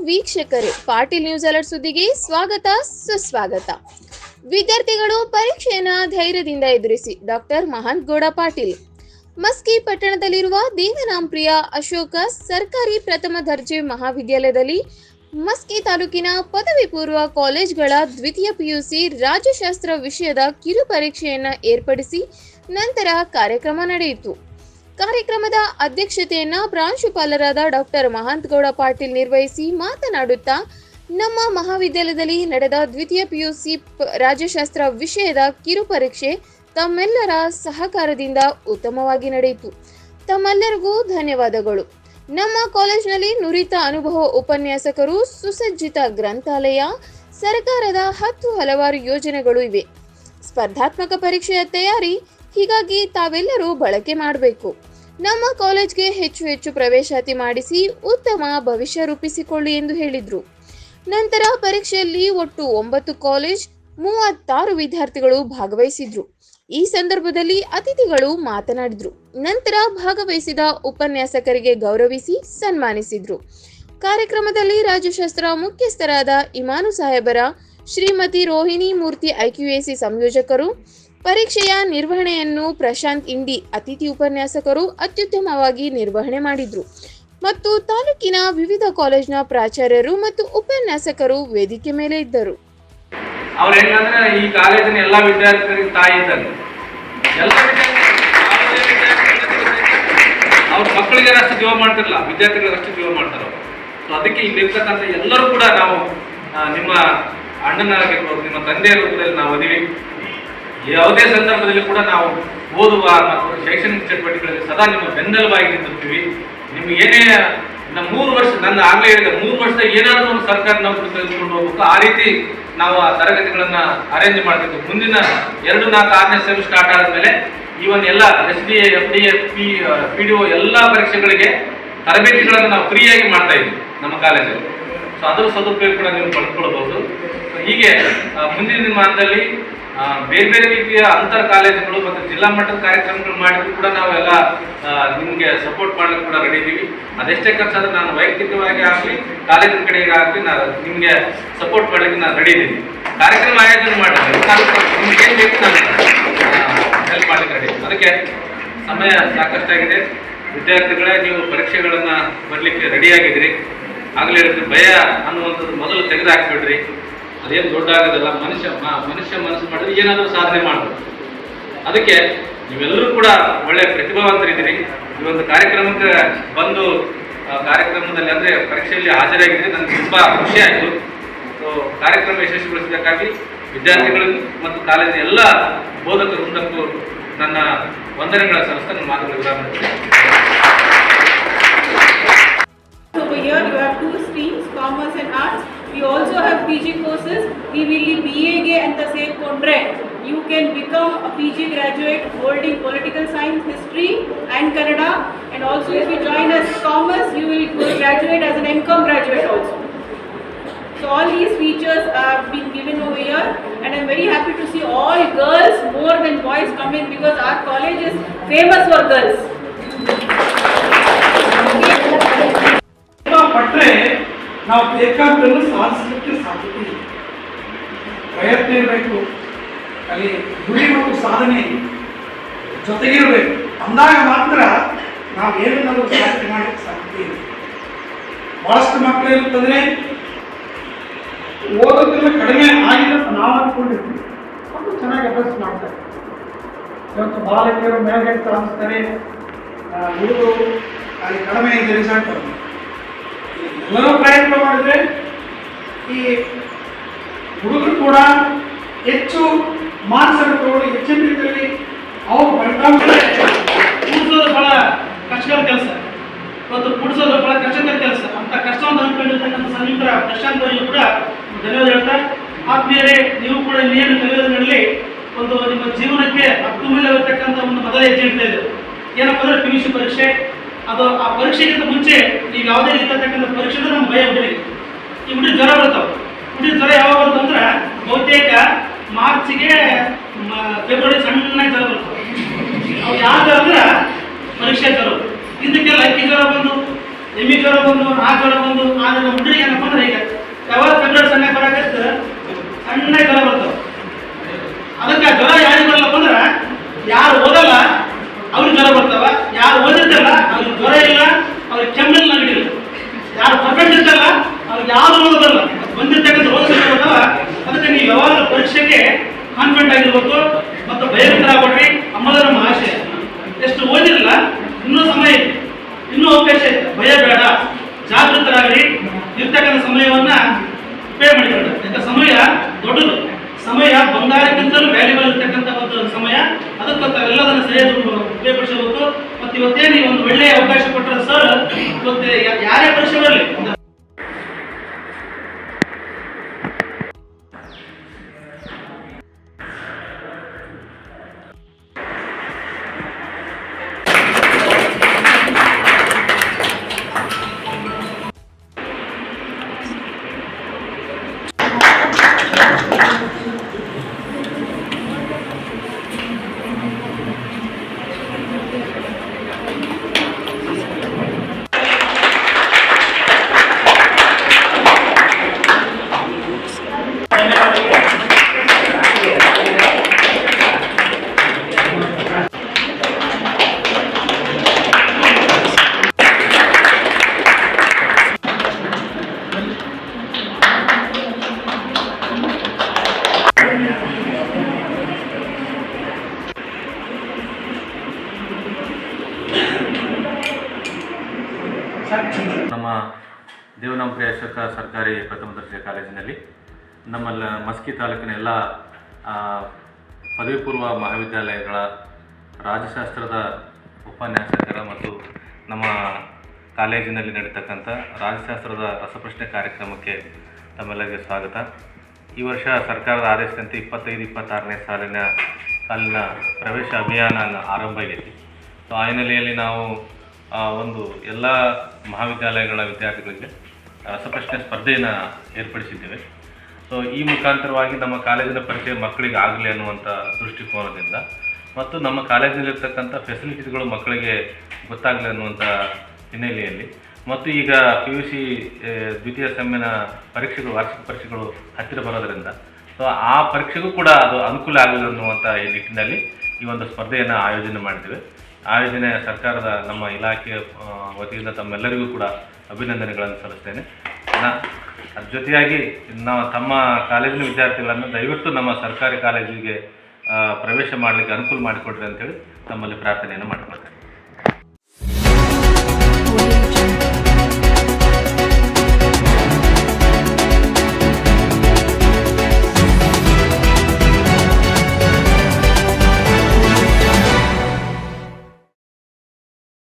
ವೀಕ್ಷಕರೇ, Patil news alert ಸುದ್ದಿಗೆ ಸ್ವಾಗತ, ಸುಸ್ವಾಗತ. ವಿದ್ಯಾರ್ಥಿಗಳು ಪರೀಕ್ಷೆಯನ್ನ ಧೈರ್ಯದಿಂದ ಎದುರಿಸಿ, ಡಾಕ್ಟರ್ ಮಹಾಂತ್ ಗೌಡ ಪಾಟೀಲ್. ಮಸ್ಕಿ ಪಟ್ಟಣದಲ್ಲಿರುವ ದೇವನಾಂಪ್ರಿಯ ಅಶೋಕ ಸರ್ಕಾರಿ ಪ್ರಥಮ ದರ್ಜೆ ಮಹಾವಿದ್ಯಾಲಯದಲ್ಲಿ ಮಸ್ಕಿ ತಾಲೂಕಿನ ಪದವಿ ಪೂರ್ವ ಕಾಲೇಜ್ಗಳ ದ್ವಿತೀಯ ಪಿಯುಸಿ ರಾಜ್ಯಶಾಸ್ತ್ರ ವಿಷಯದ ಕಿರು ಪರೀಕ್ಷೆಯನ್ನ ಏರ್ಪಡಿಸಿ ನಂತರ ಕಾರ್ಯಕ್ರಮ ನಡೆಯಿತು. ಕಾರ್ಯಕ್ರಮದ ಅಧ್ಯಕ್ಷತೆಯನ್ನ ಪ್ರಾಂಶುಪಾಲರಾದ ಡಾಕ್ಟರ್ ಮಹಾಂತ್ ಗೌಡ ಪಾಟೀಲ್ ನಿರ್ವಹಿಸಿ ಮಾತನಾಡುತ್ತಾ, ನಮ್ಮ ಮಹಾವಿದ್ಯಾಲಯದಲ್ಲಿ ನಡೆದ ದ್ವಿತೀಯ ಪಿಯುಸಿ ರಾಜ್ಯಶಾಸ್ತ್ರ ವಿಷಯದ ಕಿರು ಪರೀಕ್ಷೆ ತಮ್ಮೆಲ್ಲರ ಸಹಕಾರದಿಂದ ಉತ್ತಮವಾಗಿ ನಡೆಯಿತು. ತಮ್ಮೆಲ್ಲರಿಗೂ ಧನ್ಯವಾದಗಳು. ನಮ್ಮ ಕಾಲೇಜಿನಲ್ಲಿ ನುರಿತ ಅನುಭವ ಉಪನ್ಯಾಸಕರು, ಸುಸಜ್ಜಿತ ಗ್ರಂಥಾಲಯ, ಸರ್ಕಾರದ ಹತ್ತು ಹಲವಾರು ಯೋಜನೆಗಳು ಇವೆ. ಸ್ಪರ್ಧಾತ್ಮಕ ಪರೀಕ್ಷೆಯ ತಯಾರಿ ಹೀಗಾಗಿ ತಾವೆಲ್ಲರೂ ಬಳಕೆ ಮಾಡಬೇಕು. ನಮ್ಮ ಕಾಲೇಜ್ಗೆ ಹೆಚ್ಚು ಹೆಚ್ಚು ಪ್ರವೇಶಾತಿ ಮಾಡಿಸಿ ಉತ್ತಮ ಭವಿಷ್ಯ ರೂಪಿಸಿಕೊಳ್ಳಿ ಎಂದು ಹೇಳಿದ್ರು. ನಂತರ ಪರೀಕ್ಷೆಯಲ್ಲಿ ಒಟ್ಟು ಒಂಬತ್ತು ಕಾಲೇಜ್ ಮೂವತ್ತಾರು ವಿದ್ಯಾರ್ಥಿಗಳು ಭಾಗವಹಿಸಿದ್ರು. ಈ ಸಂದರ್ಭದಲ್ಲಿ ಅತಿಥಿಗಳು ಮಾತನಾಡಿದ್ರು. ನಂತರ ಭಾಗವಹಿಸಿದ ಉಪನ್ಯಾಸಕರಿಗೆ ಗೌರವಿಸಿ ಸನ್ಮಾನಿಸಿದ್ರು. ಕಾರ್ಯಕ್ರಮದಲ್ಲಿ ರಾಜ್ಯಶಾಸ್ತ್ರ ಮುಖ್ಯಸ್ಥರಾದ ಇಮಾನು ಸಾಹೇಬರ, ಶ್ರೀಮತಿ ರೋಹಿಣಿ ಮೂರ್ತಿ ಐಕ್ಯುಎಸಿ ಸಂಯೋಜಕರು ಪರೀಕ್ಷೆಯ ನಿರ್ವಹಣೆಯನ್ನು ಪ್ರಶಾಂತ್ ಇಂಡಿ ಅತಿಥಿ ಉಪನ್ಯಾಸಕರು ಅತ್ಯುತ್ತಮವಾಗಿ ನಿರ್ವಹಣೆ ಮಾಡಿದ್ರು. ಮತ್ತು ತಾಲೂಕಿನ ವಿವಿಧ ಕಾಲೇಜಿನ ಪ್ರಾಚಾರ್ಯರು ಮತ್ತು ಉಪನ್ಯಾಸಕರು ವೇದಿಕೆ ಮೇಲೆ ಇದ್ದರು. ಅವ್ರು ಹೆಂಗಂದ್ರೆ ಈ ಕಾಲೇಜಿನ ಎಲ್ಲಾ ವಿದ್ಯಾರ್ಥಿಗಳಿಗೆ ತಾಯಿ ಇದ್ದಂಗೆ ಎಲ್ಲ ಅವ್ರ ಮಕ್ಕಳಿಗೆ ಅಷ್ಟು ಜೀವ ಮಾಡ್ತಿರಲ್ಲ ವಿದ್ಯಾರ್ಥಿಗಳಿಗೆ ಅಷ್ಟು ಜೀವ ಮಾಡ್ತಾರೆ ಸೊ ಅದಕ್ಕೆ ಇಲ್ಲಿರ್ತಕ್ಕಂಥ ಎಲ್ಲರೂ ಕೂಡ ನಾವು ನಿಮ್ಮ ಅಣ್ಣನಾಗಿರ್ಬೋದು ನಿಮ್ಮ ತಂದೆಯ ರೂಪದಲ್ಲಿ ನಾವು ಅದೀವಿ. ಯಾವುದೇ ಸಂದರ್ಭದಲ್ಲಿ ಕೂಡ ನಾವು ಓದುವ ಮತ್ತು ಶೈಕ್ಷಣಿಕ ಚಟುವಟಿಕೆಗಳಲ್ಲಿ ಸದಾ ನಿಮ್ಮ ಬೆನ್ನೆಲುಬಾಗಿ ನಿಂತಿರ್ತೀವಿ. ನಿಮ್ಗೆ ಏನೇ ನಮ್ಮ ಮೂರು ವರ್ಷ, ನನ್ನ ಆಗ್ಲೇ ಹೇಳಿದ, ಮೂರು ವರ್ಷದ ಏನಾದರೂ ಒಂದು ಸರ್ಕಾರ ನೌಕರಿ ತೆಗೆದುಕೊಂಡು ಹೋಗ್ಬೇಕು. ಆ ರೀತಿ ನಾವು ಆ ತರಗತಿಗಳನ್ನು ಅರೇಂಜ್ ಮಾಡ್ತಿದ್ವಿ ಮುಂದಿನ ಎರಡು ನಾಲ್ಕು ಆರನೇ ಸೆಮ್ ಸ್ಟಾರ್ಟ್ ಆದಮೇಲೆ ಈವನ್ ಎಲ್ಲ S D F D F P P D O ಎಲ್ಲ ಪರೀಕ್ಷೆಗಳಿಗೆ ತರಬೇತಿಗಳನ್ನು ನಾವು ಫ್ರೀಯಾಗಿ ಮಾಡ್ತಾ ಇದ್ವಿ ನಮ್ಮ ಕಾಲೇಜಲ್ಲಿ. ಸೊ ಅದರ ಸದುಪಯೋಗ ಕೂಡ ನೀವು ಪಡ್ಕೊಳ್ಬಹುದು. ಹೀಗೆ ಮುಂದಿನ ದಿನಮಾನದಲ್ಲಿ ಬೇರೆ ಬೇರೆ ರೀತಿಯ ಅಂತರ್ ಕಾಲೇಜುಗಳು ಮತ್ತು ಜಿಲ್ಲಾ ಮಟ್ಟದ ಕಾರ್ಯಕ್ರಮಗಳು ಮಾಡಿದ್ರು ಕೂಡ ನಾವೆಲ್ಲ ನಿಮಗೆ ಸಪೋರ್ಟ್ ಮಾಡ್ಲಿಕ್ಕೆ ಕೂಡ ರೆಡಿ ಇದ್ದೀವಿ. ಅದೆಷ್ಟೇ ಖರ್ಚಾದ್ರೆ ನಾನು ವೈಯಕ್ತಿಕವಾಗಿ ಆಗಲಿ, ಕಾಲೇಜಿನ ಕಡೆಗೆ ಆಗಲಿ ನಾನು ನಿಮಗೆ ಸಪೋರ್ಟ್ ಮಾಡಲಿಕ್ಕೆ ನಾನು ರೆಡಿ ಇದ್ದೀನಿ. ಕಾರ್ಯಕ್ರಮ ಆಯೋಜನೆ ಮಾಡಿ ನಿಮ್ಗೆ ಏನು ಬೇಕು ನಾನು ಹೆಲ್ಪ್ ಮಾಡಲಿಕ್ಕೆ ರೆಡಿ ಅದಕ್ಕೆ ಸಮಯ ಸಾಕಷ್ಟಾಗಿದೆ. ವಿದ್ಯಾರ್ಥಿಗಳೇ, ನೀವು ಪರೀಕ್ಷೆಗಳನ್ನು ಬರಲಿಕ್ಕೆ ರೆಡಿಯಾಗಿದ್ದೀರಿ ಆಗಲೇ ಭಯ ಅನ್ನುವಂಥದ್ದು ಮೊದಲು ತೆಗೆದುಹಾಕ್ಬಿಡ್ರಿ ಅದೇನು ದೊಡ್ಡ ಆಗೋದಿಲ್ಲ, ಮನುಷ್ಯ ಮನುಷ್ಯ ಮನಸ್ಸು ಮಾಡಿದ್ರೆ ಏನಾದರೂ ಸಾಧನೆ ಮಾಡಬೇಕು ಅದಕ್ಕೆ ನೀವೆಲ್ಲರೂ ಕೂಡ ಒಳ್ಳೆ ಪ್ರತಿಭಾವಂತರಿದ್ದೀರಿ. ಈ ಒಂದು ಕಾರ್ಯಕ್ರಮಕ್ಕೆ ಬಂದು ಕಾರ್ಯಕ್ರಮದಲ್ಲಿ ಅಂದರೆ ಪರೀಕ್ಷೆಯಲ್ಲಿ ಹಾಜರಾಗಿದ್ದರೆ ನನಗೆ ತುಂಬ ಖುಷಿ ಆಯಿತು. ಸೊ, ಕಾರ್ಯಕ್ರಮ ಯಶಸ್ವಿಗೊಳಿಸಿದ್ದಕ್ಕಾಗಿ ವಿದ್ಯಾರ್ಥಿಗಳು ಮತ್ತು ಕಾಲೇಜಿನ ಎಲ್ಲ ಬೋಧಕ ವೃಂದಕ್ಕೂ ನನ್ನ ವಂದನೆಗಳ ಸಂಸ್ಥೆ ಮಾತುಗಳು ವಿರಾಮ. We also have PG courses. We will be BA and the same contract. You can become a PG graduate holding political science, history and Kannada. And also if you join us commerce, you will graduate as an MCOM graduate also. So all these features have been given over here and I'm very happy to see all girls more than boys come in because our college is famous for girls. ನಾವು ಬೇಕಾದ್ದನ್ನು ಸಾಧಿಸಲಿಕ್ಕೆ ಸಾಧ್ಯತೆ ಇದೆ. ಪ್ರಯತ್ನ ಇರಬೇಕು. ಅಲ್ಲಿ ಗುರಿ ಮತ್ತು ಸಾಧನೆ ಜೊತೆಗಿರಬೇಕು ಅಂದಾಗ ಮಾತ್ರ ನಾವು ಏನನ್ನಾದರೂ ಸಾಧನೆ ಮಾಡಲಿಕ್ಕೆ ಸಾಧ್ಯತೆ ಇದೆ. ಬಹಳಷ್ಟು ಮಕ್ಕಳು ಇರುತ್ತಂದ್ರೆ ಓದೋದ್ರಿಂದ ಕಡಿಮೆ ಆಗಿದೆ ಅಂತ ನಾವು ಅಂದ್ಕೊಂಡಿರ್ತೀವಿ ಮತ್ತು ಚೆನ್ನಾಗಿ ಅಭ್ಯಾಸ ಮಾಡ್ತಾರೆ. ಇವತ್ತು ಬಾಲಕಿಯರು ಮೇಲ್ಗಡೆ ಅನ್ನಿಸ್ತಾರೆ ಹುಡುಗರು ಅಲ್ಲಿ ಕಡಿಮೆ ಇದೆ ರಿಸಲ್ಟ್ ಎಲ್ಲರೂ ಪ್ರಯತ್ನ ಮಾಡಿದ್ರೆ ಈ ಹುಡುಗರು ಕೂಡ ಹೆಚ್ಚು ತಗೊಂಡು ಹೆಚ್ಚಿನ ರೀತಿಯಲ್ಲಿ ಅವ್ರ ಪರಿಣಾಮ ಬಹಳ ಕಷ್ಟಕರ ಕೆಲಸ. ಇವತ್ತು ಕೂಡಿಸೋದು ಬಹಳ ಕಷ್ಟಕರ ಕೆಲಸ. ಅಂತ ಕಷ್ಟವನ್ನು ಹಮ್ಮಿಕೊಂಡಿರ್ತಕ್ಕಂಥ ಸಂಯುಕ್ತ ಪ್ರಶಾಂತ್ ಅವರಿಗೆ ಕೂಡ ಧನ್ಯವಾದ ಹೇಳ್ತಾ ಆತ್ಮೀಯರೇ, ನೀವು ಕೂಡ ನೀರು ಕಲಿಯೋದ್ರಲ್ಲಿ ಒಂದು ನಿಮ್ಮ ಜೀವನಕ್ಕೆ ಅತ್ಯಮೂಲ್ಯವಿರ್ತಕ್ಕಂಥ ಒಂದು ಮೊದಲ ಹೆಜ್ಜೆ ಇಡ್ತಾ ಇದ್ದೇವೆ ಏನಪ್ಪ ಅಂದ್ರೆ ಪಿ ಯು ಸಿ ಪರೀಕ್ಷೆ. ಅದು ಆ ಪರೀಕ್ಷೆಗಿಂತ ಮುಂಚೆ ಈಗ ಯಾವುದೇ ರೀತಿಯಾಗಿರ್ತಕ್ಕಂಥ ಪರೀಕ್ಷೆ ಅಂದ್ರೆ ನಮ್ಗೆ ಭಯ ಹುಡುಗಿ ಈ ಹುಡುಗಿ ಜ್ವರ ಬರ್ತಾವೆ ಹುಡುಗಿ ಜ್ವರ ಯಾವಾಗ ಬರುತ್ತೆ ಅಂದ್ರೆ ಬಹುತೇಕ ಮಾರ್ಚ್ಗೆ ಫೆಬ್ರವರಿ ಸಣ್ಣ ಜ್ವರ ಬರ್ತವೆ ಅವು ಯಾವ ಜ್ವರ ಅಂದ್ರೆ ಪರೀಕ್ಷೆ ಜ್ವರ. ಇದಕ್ಕೆಲ್ಲ ಅಕ್ಕಿ ಜ್ವರ ಬಂದು, ಎಮ್ಮಿ ಜ್ವರ ಬಂದು, ಆ ಜ್ವರ ಬಂದು, ಆದರೆ ನಮ್ಮ ಏನಪ್ಪ ಅಂದ್ರೆ ಈಗ ಯಾವಾಗ ಫೆಬ್ರವರಿ ಸಣ್ಣ ಬರಾಕತ್ತ ಸಣ್ಣ ಜ್ವರ ಬರ್ತಾವ ಅದಕ್ಕೆ ಆ ಜ್ವರ ಯಾರಿಗೆ ಬರಲ್ಲಪ್ಪ ಅಂದ್ರೆ ಯಾರು ಓದಲ್ಲ ಅವ್ರಿಗೆ ಜ್ವರ ಬರ್ತಾವ ಯಾರು ಓದಿರ್ತಾರಲ್ಲ ಅವ್ರಿಗೆ ಜ್ವರ ಇಲ್ಲ ಅವ್ರಿಗೆ ಕೆಮ್ಮಿಲ್ಲ ನೆಗಡಿಲ್ಲ ಯಾರು ಪರ್ಫೆಕ್ಟ್ ಇರ್ತಲ್ಲ ಅವ್ರಿಗೆ ಯಾವ್ದು ರೋಗ ಬರಲ್ಲ ಬಂದಿರ್ತಕ್ಕಂಥ ರೋಗ ಬರ್ತಾವ ಅದಕ್ಕೆ ನೀವು ಯಾವಾಗ ಪರೀಕ್ಷೆಗೆ ಕಾನ್ಫಿಡೆಂಟ್ ಆಗಿರ್ಬೇಕು ಮತ್ತು ಭಯಭೀತರಾಗ್ಬೇಡ್ರಿ ಅಮ್ಮದ ನಮ್ಮ ಆಶೆ ಎಷ್ಟು ಓದಿರಲ್ಲ ಇನ್ನೂ ಸಮಯ ಇದೆ ಇನ್ನೂ ಅವಕಾಶ ಇದೆ ಭಯ ಬೇಡ ಜಾಗೃತರಾಗ್ರಿ ಇರ್ತಕ್ಕಂಥ ಸಮಯವನ್ನ ಉಪಯೋಗ ಮಾಡಿಕೊಳ್ಳಿ ಯಾಕಂದ್ರೆ ಸಮಯ ದೊಡ್ಡದು. ಸಮಯ ಬಂಗಾರಕ್ಕಿಂತಲೂ ವ್ಯಾಲ್ಯೂಬಲ್ ಇರ್ತಕ್ಕಂಥ ಒಂದು ಸಮಯ. ಅದಕ್ಕೆ ತಾವೆಲ್ಲದನ್ನ ಸರಿಯಾಗಿ ಉಪಯೋಗಿಸಬೇಕು ಮತ್ತು ಇವತ್ತೇ ನೀವು ಒಂದು ಒಳ್ಳೆಯ ಅವಕಾಶ ಕೊಟ್ಟರೆ ಸರ್ ಇವತ್ತು ಯಾರೇ ಪರೀಕ್ಷೆ ಬರಲಿ? ನಮ್ಮ ದೇವನಂಪ್ರಿಯ ಅಶೋಕ ಸರ್ಕಾರಿ ಪ್ರಥಮ ದರ್ಜೆ ಕಾಲೇಜಿನಲ್ಲಿ ನಮ್ಮ ಮಸ್ಕಿ ತಾಲೂಕಿನ ಎಲ್ಲ ಪದವಿ ಪೂರ್ವ ಮಹಾವಿದ್ಯಾಲಯಗಳ ರಾಜಶಾಸ್ತ್ರದ ಉಪನ್ಯಾಸಕರ ಮತ್ತು ನಮ್ಮ ಕಾಲೇಜಿನಲ್ಲಿ ನಡೀತಕ್ಕಂಥ ರಾಜಶಾಸ್ತ್ರದ ರಸಪ್ರಶ್ನೆ ಕಾರ್ಯಕ್ರಮಕ್ಕೆ ತಮ್ಮೆಲ್ಲರಿಗೆ ಸ್ವಾಗತ. ಈ ವರ್ಷ ಸರ್ಕಾರದ ಆದೇಶದಂತೆ ಇಪ್ಪತ್ತೈದು, ಇಪ್ಪತ್ತಾರನೇ ಸಾಲಿನ ಸಾಲಿನ ಪ್ರವೇಶ ಅಭಿಯಾನ ಆರಂಭ ಆಗೈತಿ. ಸೊ ಆ ಹಿನ್ನೆಲೆಯಲ್ಲಿ ನಾವು ಒಂದು ಎಲ್ಲ ಮಹಾವಿದ್ಯಾಲಯಗಳ ವಿದ್ಯಾರ್ಥಿಗಳಿಗೆ ರಸಪ್ರಶ್ನೆ ಸ್ಪರ್ಧೆಯನ್ನು ಏರ್ಪಡಿಸಿದ್ದೇವೆ. ಸೊ ಈ ಮುಖಾಂತರವಾಗಿ ನಮ್ಮ ಕಾಲೇಜಿನ ಪರಿಚಯ ಮಕ್ಕಳಿಗೆ ಆಗಲಿ ಅನ್ನುವಂಥ ದೃಷ್ಟಿಕೋನದಿಂದ ಮತ್ತು ನಮ್ಮ ಕಾಲೇಜಿನಲ್ಲಿರ್ತಕ್ಕಂಥ ಫೆಸಿಲಿಟೀಸ್ಗಳು ಮಕ್ಕಳಿಗೆ ಗೊತ್ತಾಗಲಿ ಅನ್ನುವಂಥ ಹಿನ್ನೆಲೆಯಲ್ಲಿ ಮತ್ತು ಈಗ ಪಿ ಯು ಸಿ ದ್ವಿತೀಯ ಸೆಮ್ಮಿನ ಪರೀಕ್ಷೆಗಳು, ವಾರ್ಷಿಕ ಪರೀಕ್ಷೆಗಳು ಹತ್ತಿರ ಬರೋದರಿಂದ ಸೊ ಆ ಪರೀಕ್ಷೆಗೂ ಕೂಡ ಅದು ಅನುಕೂಲ ಆಗಲಿ ಅನ್ನುವಂಥ ಈ ನಿಟ್ಟಿನಲ್ಲಿ ಈ ಒಂದು ಸ್ಪರ್ಧೆಯನ್ನು ಆಯೋಜನೆ ಮಾಡಿದ್ದೇವೆ. ಆಯೋಜನೆ ಸರ್ಕಾರದ ನಮ್ಮ ಇಲಾಖೆಯ ಆ, ವತಿಯಿಂದ ತಮ್ಮೆಲ್ಲರಿಗೂ ಕೂಡ ಅಭಿನಂದನೆಗಳನ್ನು ಸಲ್ಲಿಸ್ತೇನೆ. ಅದ್ರ ಜೊತೆಯಾಗಿ ನಾವು ತಮ್ಮ ಕಾಲೇಜಿನ ವಿದ್ಯಾರ್ಥಿಗಳನ್ನು ದಯವಿಟ್ಟು ನಮ್ಮ ಸರ್ಕಾರಿ ಕಾಲೇಜಿಗೆ ಪ್ರವೇಶ ಮಾಡಲಿಕ್ಕೆ ಅನುಕೂಲ ಮಾಡಿಕೊಡ್ರಿ ಅಂತೇಳಿ ತಮ್ಮಲ್ಲಿ ಪ್ರಾರ್ಥನೆಯನ್ನು ಮಾಡಿಕೊಳ್ತೇನೆ.